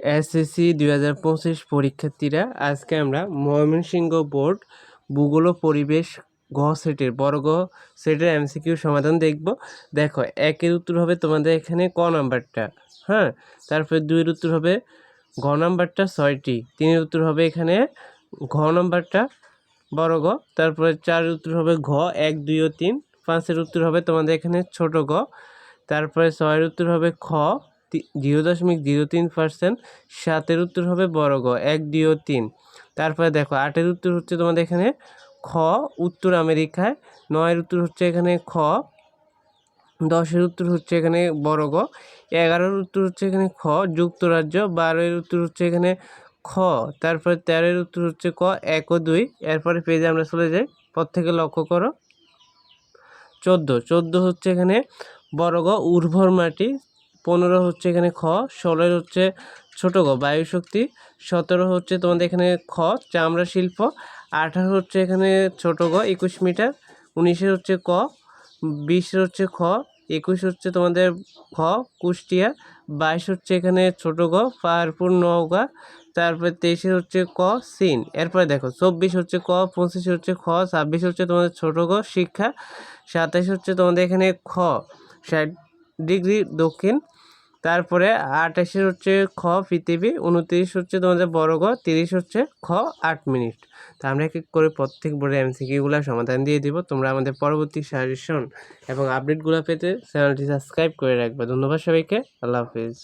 SSC দুই হাজার পঁচিশ পরীক্ষার্থীরা, আজকে আমরা ময়মনসিংহ বোর্ড ভূগোল পরিবেশ গ সেটের, বড় গ সেটের এমসিকিউ সমাধান দেখব। দেখো, একের উত্তর হবে তোমাদের এখানে ক নাম্বারটা হ্যাঁ? তারপরে দুইয়ের উত্তর হবে ঘ নাম্বারটা ছয়টি, তিনের উত্তর হবে এখানে ঘ নাম্বারটা বড় গ, তারপরে চারের উত্তর হবে ঘ, এক, দুই ও তিন, পাঁচের উত্তর হবে তোমাদের এখানে ছোট গ, তারপরে ছয়ের উত্তর হবে খ জিরো দশমিক জিরো তিন পার্সেন্ট, সাতের উত্তর হবে বড় গ, এক দুই ও তিন। তারপরে দেখো, আটের উত্তর হচ্ছে তোমাদের এখানে খ, উত্তর আমেরিকায়, নয়ের উত্তর হচ্ছে এখানে খ, দশের উত্তর হচ্ছে এখানে বড় গ, এগারোর উত্তর হচ্ছে এখানে খ, যুক্তরাজ্য বারোয়ের উত্তর হচ্ছে এখানে খ, তারপরে তেরোর উত্তর হচ্ছে ক, এক ও দুই। এরপরে পেজে আমরা চলে যাই প্রত্যেকে লক্ষ্য করো। চোদ্দ চোদ্দ হচ্ছে এখানে বড় গ, উর্বর মাটি পনেরো হচ্ছে এখানে খ ষোলোর হচ্ছে ছোট গ, বায়ু শক্তি। সতেরো হচ্ছে তোমাদের এখানে খ, চামড়া শিল্প। আঠারো হচ্ছে এখানে ছোট গ, একুশ মিটার। উনিশের হচ্ছে ক বিশের হচ্ছে খ, একুশ হচ্ছে তোমাদের খ, কুষ্টিয়া। বাইশ হচ্ছে এখানে ছোট গ, পাহাড়পুর, নওগাঁ। তারপরে তেইশে হচ্ছে ক, সিন। এরপরে দেখো, চব্বিশ হচ্ছে ক, পঁচিশ হচ্ছে খ, ছাব্বিশ হচ্ছে তোমাদের ছোট গ, শিক্ষা। সাতাইশ হচ্ছে তোমাদের এখানে খ, ষাট ডিগ্রি দক্ষিণ। তারপরে আঠাশে হচ্ছে খ পৃথিবী, উনত্রিশ হচ্ছে তোমাদের বড় গ তিরিশ হচ্ছে খ আট মিনিট। তা আমরা এক এক করে প্রত্যেক বোর্ডে এমসিকিউগুলো সমাধান দিয়ে দিব। তোমরা আমাদের পরবর্তী সাজেশন এবং আপডেটগুলো পেতে চ্যানেলটি সাবস্ক্রাইব করে রাখবে। ধন্যবাদ সবাইকে। আল্লাহ হাফিজ।